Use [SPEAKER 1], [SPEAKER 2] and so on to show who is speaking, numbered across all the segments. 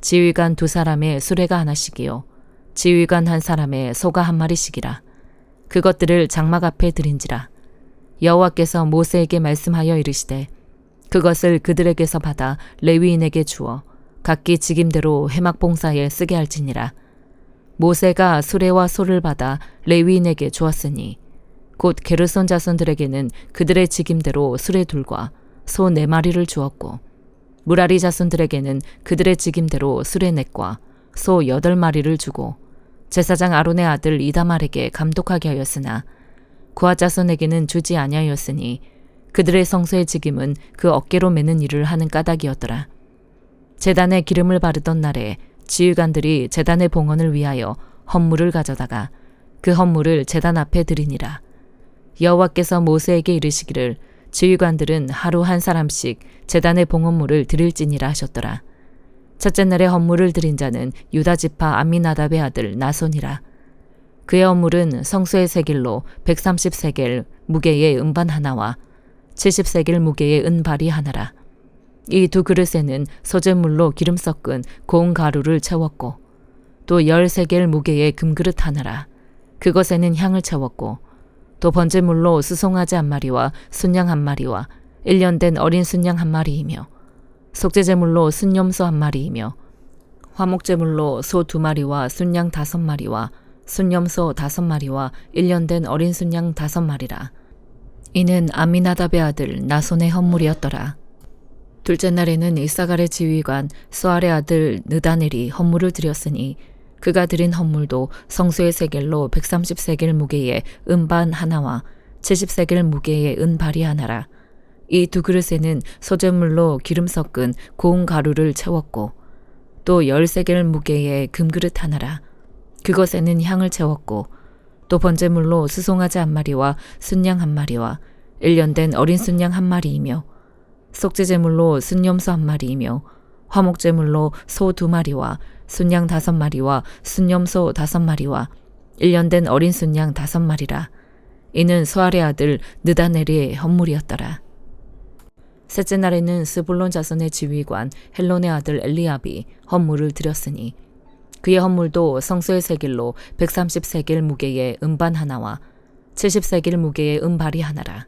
[SPEAKER 1] 지휘관 두 사람의 수레가 하나씩이요. 지휘관 한 사람의 소가 한 마리씩이라. 그것들을 장막 앞에 드린지라. 여호와께서 모세에게 말씀하여 이르시되 그것을 그들에게서 받아 레위인에게 주어 각기 직임대로 회막 봉사에 쓰게 할지니라. 모세가 수레와 소를 받아 레위인에게 주었으니 곧 게르손 자손들에게는 그들의 직임대로 수레 둘과 소 네 마리를 주었고 무라리 자손들에게는 그들의 직임대로 수레 넷과 소 여덟 마리를 주고 제사장 아론의 아들 이다말에게 감독하게 하였으나 구하 자손에게는 주지 아니하였으니 그들의 성소의 직임은 그 어깨로 매는 일을 하는 까닭이었더라. 제단에 기름을 바르던 날에 지휘관들이 제단의 봉헌을 위하여 헌물을 가져다가 그 헌물을 제단 앞에 드리니라. 여호와께서 모세에게 이르시기를 지휘관들은 하루 한 사람씩 제단의 봉헌물을 드릴지니라 하셨더라. 첫째 날에 헌물을 드린 자는 유다 지파 암미나답의 아들 나손이라. 그의 헌물은 성소의 세길로 130세겔 무게의 은반 하나와 70세겔 무게의 은발이 하나라. 이 두 그릇에는 소재물로 기름 섞은 고운 가루를 채웠고 또 13겔 무게의 금그릇 하나라. 그것에는 향을 채웠고 또 번제물로 수송아지 한 마리와 순양 한 마리와 1년 된 어린 순양 한 마리이며 속죄제물로 순염소 한 마리이며 화목제물로 소 두 마리와 순양 다섯 마리와 순염소 다섯 마리와 1년 된 어린 순양 다섯 마리라. 이는 아미나답의 아들 나손의 헌물이었더라. 둘째 날에는 이사갈의 지휘관 수알의 아들 느다넬이 헌물을 드렸으니 그가 드린 헌물도 성소의 세겔로 130세겔 무게의 은반 하나와 70세겔 무게의 은발이 하나라. 이 두 그릇에는 소재물로 기름 섞은 고운 가루를 채웠고 또 10세겔 무게의 금그릇 하나라. 그것에는 향을 채웠고 또 번제물로 수송아지 한 마리와 순양 한 마리와 1년 된 어린 순양 한 마리이며 속죄제물로 순염소 한 마리이며 화목제물로 소 두 마리와 순양 다섯 마리와 순염소 다섯 마리와 1년 된 어린 순양 다섯 마리라. 이는 소알의 아들 느다넬의 헌물이었더라. 셋째 날에는 스불론 자손의 지휘관 헬론의 아들 엘리압이 헌물을 드렸으니 그의 헌물도 성소의 세길로 130세길 무게의 은반 하나와 70세길 무게의 은발이 하나라.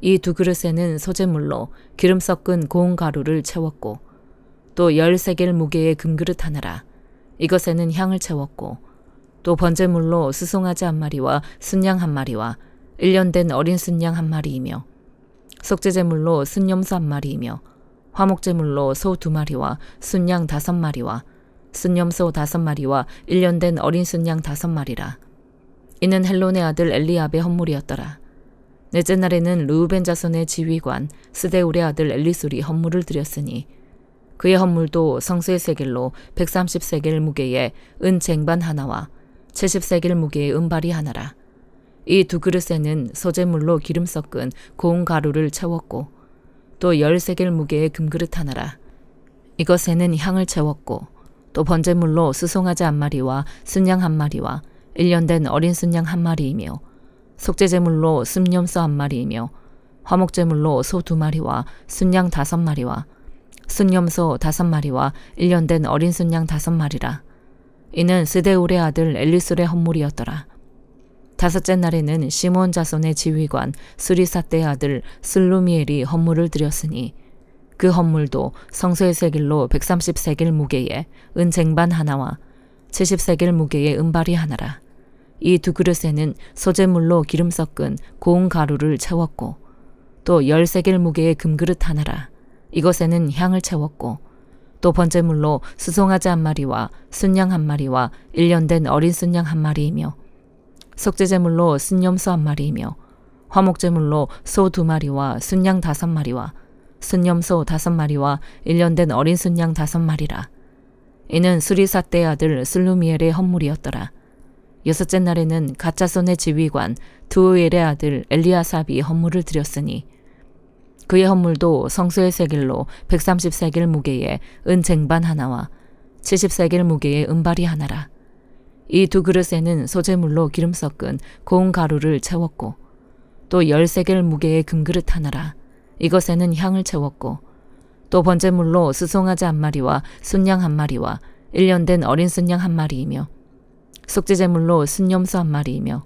[SPEAKER 1] 이 두 그릇에는 소재물로 기름 섞은 고운 가루를 채웠고 또 10세겔 무게의 금그릇 하나라. 이것에는 향을 채웠고 또 번제물로 수송아지 한 마리와 순양 한 마리와 1년 된 어린 순양 한 마리이며 속죄제물로 순염소 한 마리이며 화목제물로 소 두 마리와 순양 다섯 마리와 순염소 다섯 마리와 1년 된 어린 순양 다섯 마리라. 이는 헬론의 아들 엘리압의 헌물이었더라. 넷째 날에는 르우벤 자손의 지휘관 스데울의 아들 엘리술이 헌물을 드렸으니 그의 헌물도 성수의 세겔로 130세겔 무게의 은 쟁반 하나와 70세겔 무게의 은발이 하나라. 이 두 그릇에는 소재물로 기름 섞은 고운 가루를 채웠고 또 10세겔 무게의 금그릇 하나라. 이것에는 향을 채웠고 또 번제물로 수송아지 한 마리와 순양 한 마리와 1년 된 어린 순양 한 마리이며 속죄제물로 순염소 한 마리이며 화목제물로 소 두 마리와 순양 다섯 마리와 순염소 다섯 마리와 1년 된 어린 순양 다섯 마리라. 이는 스데울의 아들 엘리술의 헌물이었더라. 다섯째 날에는 시몬 자손의 지휘관 수리사떼의 아들 슬루미엘이 헌물을 드렸으니 그 헌물도 성소의 세길로 130세길 무게의 은 쟁반 하나와 70세길 무게의 은발이 하나라. 이 두 그릇에는 소재물로 기름 섞은 고운 가루를 채웠고 또 10세길 무게의 금그릇 하나라. 이것에는 향을 채웠고 또 번제물로 수송아지 한 마리와 순양 한 마리와 1년 된 어린 순양 한 마리이며 속죄제물로 순염소 한 마리이며 화목제물로 소 두 마리와 순양 다섯 마리와 순염소 다섯 마리와 1년 된 어린 순양 다섯 마리라. 이는 수리사떼 아들 슬루미엘의 헌물이었더라. 여섯째 날에는 가짜손의 지휘관 두오엘의 아들 엘리아삽이 헌물을 드렸으니 그의 헌물도 성소의 세길로 130세겔 무게의 은쟁반 하나와 70세겔 무게의 은발이 하나라. 이 두 그릇에는 소재물로 기름 섞은 고운 가루를 채웠고 또 10세겔 무게의 금그릇 하나라. 이것에는 향을 채웠고 또 번제물로 수송아지 한 마리와 순양 한 마리와 1년 된 어린 순양 한 마리이며 속죄제물로 순염소 한 마리이며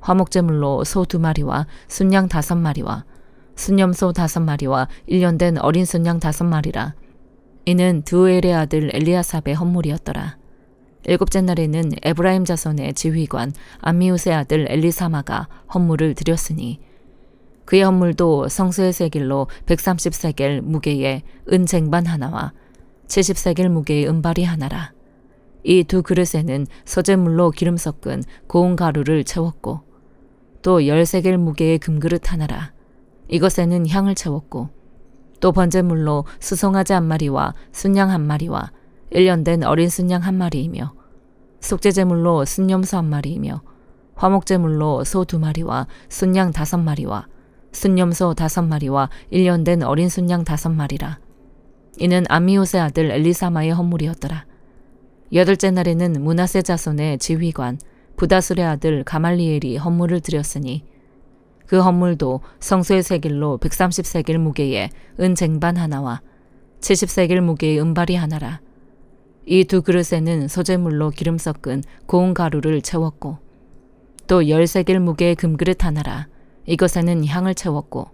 [SPEAKER 1] 화목제물로 소 두 마리와 순양 다섯 마리와 순염소 다섯 마리와 1년 된 어린 순양 다섯 마리라. 이는 두엘의 아들 엘리아삽의 헌물이었더라. 일곱째 날에는 에브라임 자손의 지휘관 암미우스의 아들 엘리사마가 헌물을 드렸으니 그의 헌물도 성수의 세길로 130세겔 무게의 은쟁반 하나와 70세겔 무게의 은발이 하나라. 이 두 그릇에는 소재물로 기름 섞은 고운 가루를 채웠고 또 10세겔 무게의 금그릇 하나라. 이것에는 향을 채웠고 또 번제물로 수송아지 한 마리와 순양 한 마리와 1년 된 어린 순양 한 마리이며 속죄제물로 순염소 한 마리이며 화목제물로 소 두 마리와 순양 다섯 마리와 순염소 다섯 마리와 1년 된 어린 순양 다섯 마리라. 이는 아미옷의 아들 엘리사마의 헌물이었더라. 여덟째 날에는 문하세 자손의 지휘관 부다술의 아들 가말리엘이 헌물을 드렸으니 그 헌물도 성소의 세길로 130세길 무게의 은쟁반 하나와 70세길 무게의 은발이 하나라. 이 두 그릇에는 소재물로 기름 섞은 고운 가루를 채웠고 또 10세길 무게의 금그릇 하나라. 이것에는 향을 채웠고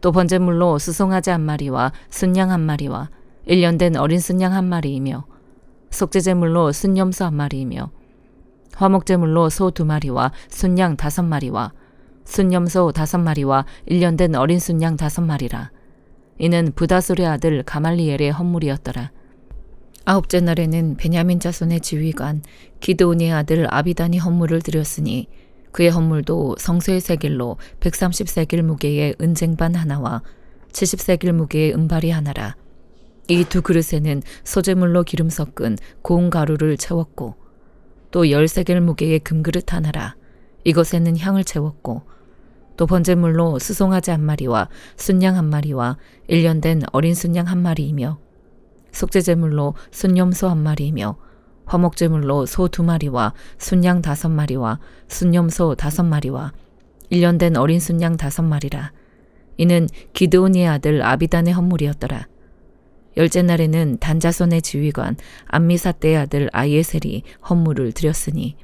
[SPEAKER 1] 또 번제물로 수송아지 한 마리와 순양 한 마리와 1년 된 어린 순양 한 마리이며 속죄제물로 순염소 한 마리이며 화목제물로 소 두 마리와 순양 다섯 마리와 순염소 다섯 마리와 1년 된 어린 순양 다섯 마리라. 이는 부다술의 아들 가말리엘의 헌물이었더라. 아홉째 날에는 베냐민 자손의 지휘관 기드온의 아들 아비단이 헌물을 드렸으니 그의 헌물도 성소의 세길로 130세길 무게의 은쟁반 하나와 70세길 무게의 은발이 하나라. 이 두 그릇에는 소재물로 기름 섞은 고운 가루를 채웠고 또 10세길 무게의 금그릇 하나라. 이것에는 향을 채웠고 또 번제물로 수송아지 한 마리와 순양 한 마리와 1년 된 어린 순양 한 마리이며 속죄제물로 순염소 한 마리이며 화목제물로 소 두 마리와 순양 다섯 마리와 순염소 다섯 마리와 1년 된 어린 순양 다섯 마리라. 이는 기드온의 아들 아비단의 헌물이었더라. 열째 날에는 단자손의 지휘관 암미사떼의 아들 아이에셀이 헌물을 드렸으니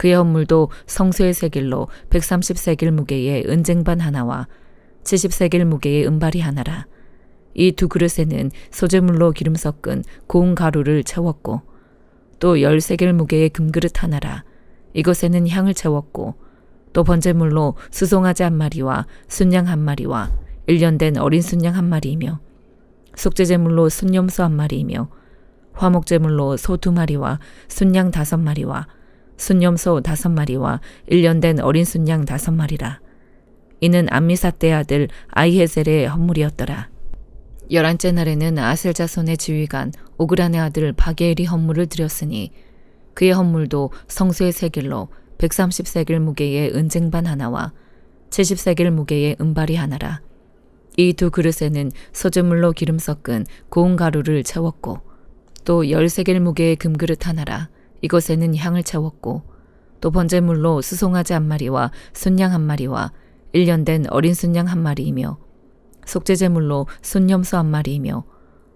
[SPEAKER 1] 그의 헌물도 성소의 세길로 130세길 무게의 은쟁반 하나와 70세길 무게의 은발이 하나라. 이 두 그릇에는 소재물로 기름 섞은 고운 가루를 채웠고 또 10세겔 무게의 금그릇 하나라. 이것에는 향을 채웠고 또 번제물로 수송아지 한 마리와 순양 한 마리와 1년 된 어린 순양 한 마리이며 속죄제물로 순염소 한 마리이며 화목제물로 소 두 마리와 순양 다섯 마리와 순염소 다섯 마리와 1년 된 어린 순양 다섯 마리라. 이는 암미사떼 아들 아이헤셀의 헌물이었더라. 열한째 날에는 아셀 자손의 지휘관 오그란의 아들 바게엘이 헌물을 드렸으니 그의 헌물도 성수의 세길로 130세길 무게의 은쟁반 하나와 70세길 무게의 은발이 하나라. 이 두 그릇에는 소주물로 기름 섞은 고운 가루를 채웠고 또 10세길 무게의 금그릇 하나라. 이것에는 향을 채웠고 또 번제물로 수송아지 한 마리와 순양 한 마리와 1년 된 어린 순양 한 마리이며 속죄제물로 순염소 한 마리이며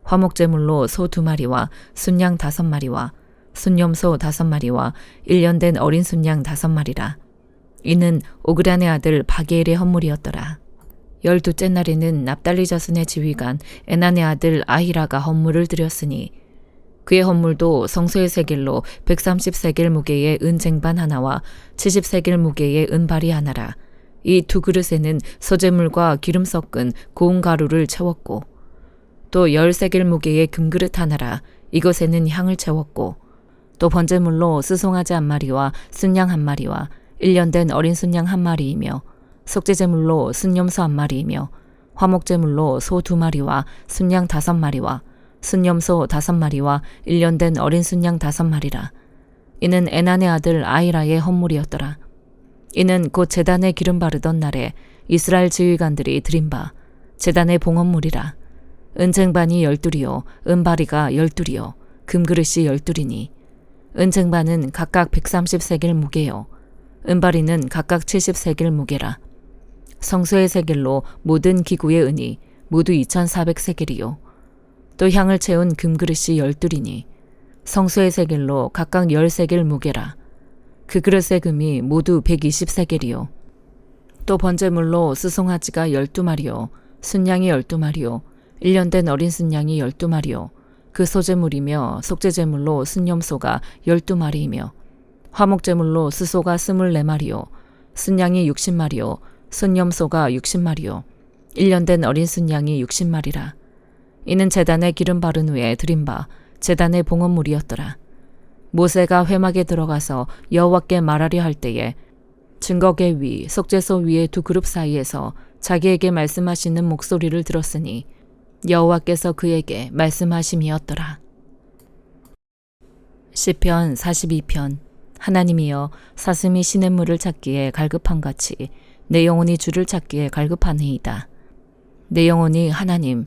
[SPEAKER 1] 화목제물로 소 두 마리와 순양 다섯 마리와 순염소 다섯 마리와 1년 된 어린 순양 다섯 마리라. 이는 오그란의 아들 바게엘의 헌물이었더라. 열두째 날에는 납달리 자손의 지휘관 에난의 아들 아히라가 헌물을 드렸으니 그의 헌물도 성소의 세길로 130세길 무게의 은쟁반 하나와 70세길 무게의 은발이 하나라. 이 두 그릇에는 소재물과 기름 섞은 고운 가루를 채웠고 또 열세길 무게의 금그릇 하나라. 이것에는 향을 채웠고 또 번제물로 수송아지 한 마리와 순양 한 마리와 1년 된 어린 순양 한 마리이며 속죄제물로 순염소 한 마리이며 화목제물로 소 두 마리와 순양 다섯 마리와 순염소 다섯 마리와 1년 된 어린 순양 다섯 마리라. 이는 에난의 아들 아이라의 헌물이었더라. 이는 곧 제단에 기름 바르던 날에 이스라엘 지휘관들이 드린 바 제단의 봉헌물이라. 은쟁반이 열둘이요 은바리가 열둘이요 금그릇이 열둘이니 은쟁반은 각각 130세겔 무게요 은바리는 각각 70세겔 무게라. 성소의 세겔로 모든 기구의 은이 모두 2,400세겔이요. 또 향을 채운 금그릇이 열둘이니 성소의 세겔로 각각 10세겔 무게라. 그 그릇의 금이 모두 120세겔이요. 또 번제물로 스송아지가 12마리요. 순양이 12마리요. 1년 된 어린 순양이 12마리요. 그 소제물이며 속제제물로 순염소가 12마리이며 화목제물로 스소가 24마리요. 순양이 60마리요. 순염소가 60마리요. 1년 된 어린 순양이 60마리라. 이는 제단에 기름 바른 후에 드린 바 제단의 봉헌물이었더라. 모세가 회막에 들어가서 여호와께 말하려 할 때에 증거계 위 속죄소 위의 두 그룹 사이에서 자기에게 말씀하시는 목소리를 들었으니 여호와께서 그에게 말씀하심이었더라. 시편 42편 하나님이여 사슴이 시냇물을 찾기에 갈급한 같이 내 영혼이 주를 찾기에 갈급하니이다. 내 영혼이 하나님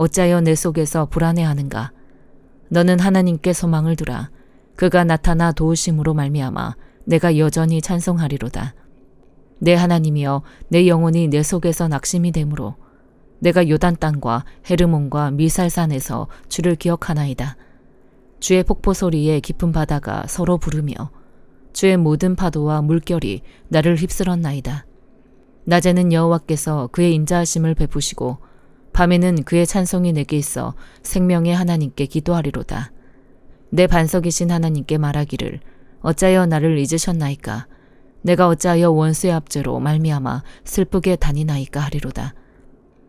[SPEAKER 1] 어찌하여 내 속에서 불안해하는가? 너는 하나님께 소망을 두라. 그가 나타나 도우심으로 말미암아 내가 여전히 찬송하리로다. 내 하나님이여 내 영혼이 내 속에서 낙심이 되므로 내가 요단 땅과 헤르몬과 미살산에서 주를 기억하나이다. 주의 폭포 소리에 깊은 바다가 서로 부르며 주의 모든 파도와 물결이 나를 휩쓸었나이다. 낮에는 여호와께서 그의 인자하심을 베푸시고 밤에는 그의 찬송이 내게 있어 생명의 하나님께 기도하리로다. 내 반석이신 하나님께 말하기를 어찌하여 나를 잊으셨나이까? 내가 어찌하여 원수의 압제로 말미암아 슬프게 다니나이까 하리로다.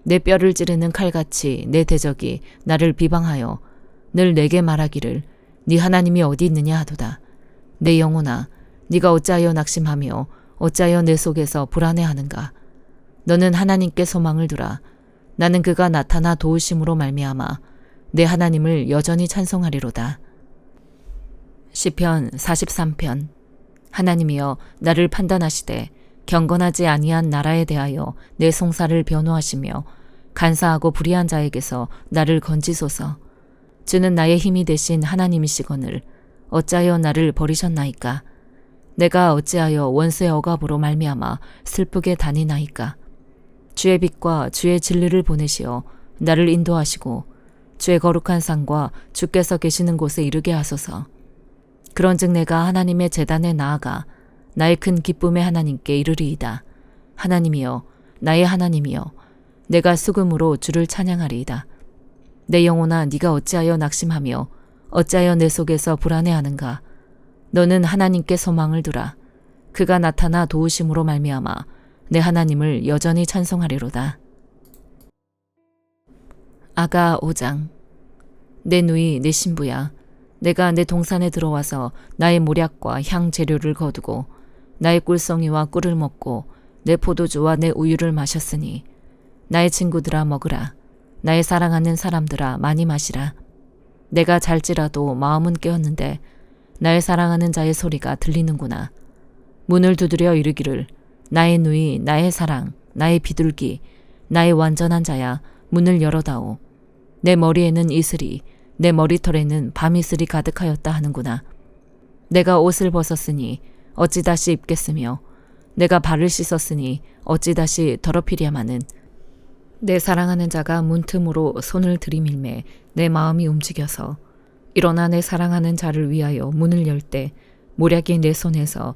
[SPEAKER 1] 내 뼈를 찌르는 칼같이 내 대적이 나를 비방하여 늘 내게 말하기를 네 하나님이 어디 있느냐 하도다. 내 영혼아, 네가 어찌하여 낙심하며 어찌하여 내 속에서 불안해하는가? 너는 하나님께 소망을 두라. 나는 그가 나타나 도우심으로 말미암아 내 하나님을 여전히 찬송하리로다. 시편 43편 하나님이여 나를 판단하시되 경건하지 아니한 나라에 대하여 내 송사를 변호하시며 간사하고 불의한 자에게서 나를 건지소서. 주는 나의 힘이 되신 하나님이시거늘 어찌하여 나를 버리셨나이까? 내가 어찌하여 원수의 억압으로 말미암아 슬프게 다니나이까? 주의 빛과 주의 진리를 보내시어 나를 인도하시고 주의 거룩한 상과 주께서 계시는 곳에 이르게 하소서. 그런즉 내가 하나님의 재단에 나아가 나의 큰 기쁨의 하나님께 이르리이다. 하나님이여, 나의 하나님이여, 내가 수금으로 주를 찬양하리이다. 내 영혼아, 네가 어찌하여 낙심하며 어찌하여 내 속에서 불안해하는가? 너는 하나님께 소망을 두라. 그가 나타나 도우심으로 말미암아 내 하나님을 여전히 찬송하리로다. 아가 5장 내 누이 내 신부야 내가 내 동산에 들어와서 나의 모략과 향 재료를 거두고 나의 꿀송이와 꿀을 먹고 내 포도주와 내 우유를 마셨으니 나의 친구들아 먹으라 나의 사랑하는 사람들아 많이 마시라 내가 잘지라도 마음은 깨었는데 나의 사랑하는 자의 소리가 들리는구나 문을 두드려 이르기를 나의 누이 나의 사랑 나의 비둘기 나의 완전한 자야 문을 열어다오 내 머리에는 이슬이 내 머리털에는 밤이슬이 가득하였다 하는구나. 내가 옷을 벗었으니 어찌 다시 입겠으며 내가 발을 씻었으니 어찌 다시 더럽히랴마는 내 사랑하는 자가 문틈으로 손을 들이밀매 내 마음이 움직여서 일어나 내 사랑하는 자를 위하여 문을 열 때 모략이 내 손에서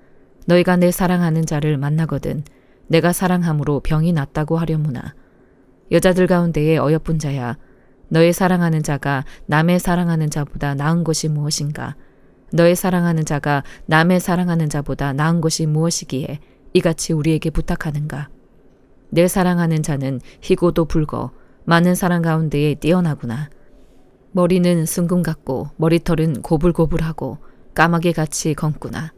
[SPEAKER 1] 너희가 내 사랑하는 자를 만나거든 내가 사랑함으로 병이 낫다고 하려무나. 여자들 가운데에 어여쁜 자야 너의 사랑하는 자가 남의 사랑하는 자보다 나은 것이 무엇인가? 너의 사랑하는 자가 남의 사랑하는 자보다 나은 것이 무엇이기에 이같이 우리에게 부탁하는가? 내 사랑하는 자는 희고도 붉어 많은 사랑 가운데에 뛰어나구나. 머리는 순금 같고 머리털은 고불고불하고 까마귀 같이 검구나.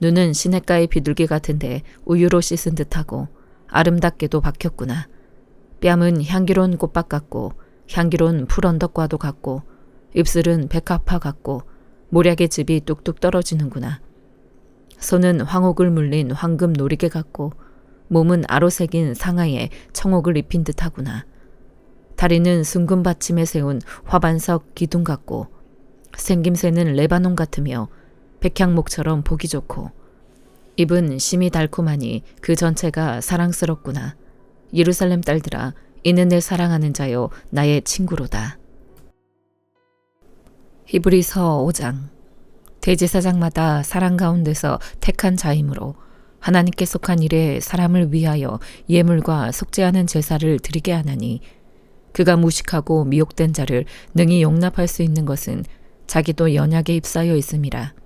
[SPEAKER 1] 눈은 시냇가의 비둘기 같은데 우유로 씻은 듯하고 아름답게도 박혔구나. 뺨은 향기로운 꽃밭 같고 향기로운 풀 언덕과도 같고 입술은 백합화 같고 모략의 즙이 뚝뚝 떨어지는구나. 손은 황옥을 물린 황금 놀이개 같고 몸은 아로색인 상하에 청옥을 입힌 듯하구나. 다리는 순금 받침에 세운 화반석 기둥 같고 생김새는 레바논 같으며 백향목처럼 보기 좋고 입은 심이 달콤하니 그 전체가 사랑스럽구나. 예루살렘 딸들아 이는 내 사랑하는 자요 나의 친구로다. 히브리서 5장 대제사장마다 사랑 가운데서 택한 자이므로 하나님께 속한 일에 사람을 위하여 예물과 속죄하는 제사를 드리게 하나니 그가 무식하고 미혹된 자를 능히 용납할 수 있는 것은 자기도 연약에 입사여 있음이라.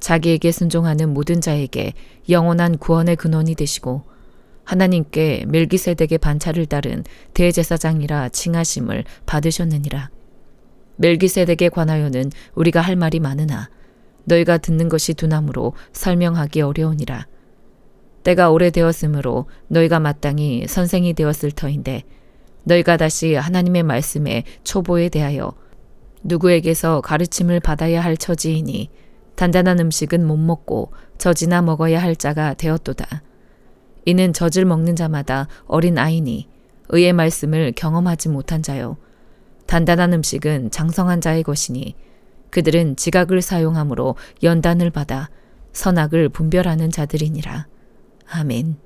[SPEAKER 1] 자기에게 순종하는 모든 자에게 영원한 구원의 근원이 되시고 하나님께 멜기세덱의 반차를 따른 대제사장이라 칭하심을 받으셨느니라. 멜기세덱에 관하여는 우리가 할 말이 많으나 너희가 듣는 것이 두나무로 설명하기 어려우니라. 때가 오래되었으므로 너희가 마땅히 선생이 되었을 터인데 너희가 다시 하나님의 말씀에 초보에 대하여 누구에게서 가르침을 받아야 할 처지이니 단단한 음식은 못 먹고 젖이나 먹어야 할 자가 되었도다. 이는 젖을 먹는 자마다 어린 아이니 의의 말씀을 경험하지 못한 자요. 단단한 음식은 장성한 자의 것이니 그들은 지각을 사용함으로 연단을 받아 선악을 분별하는 자들이니라. 아멘.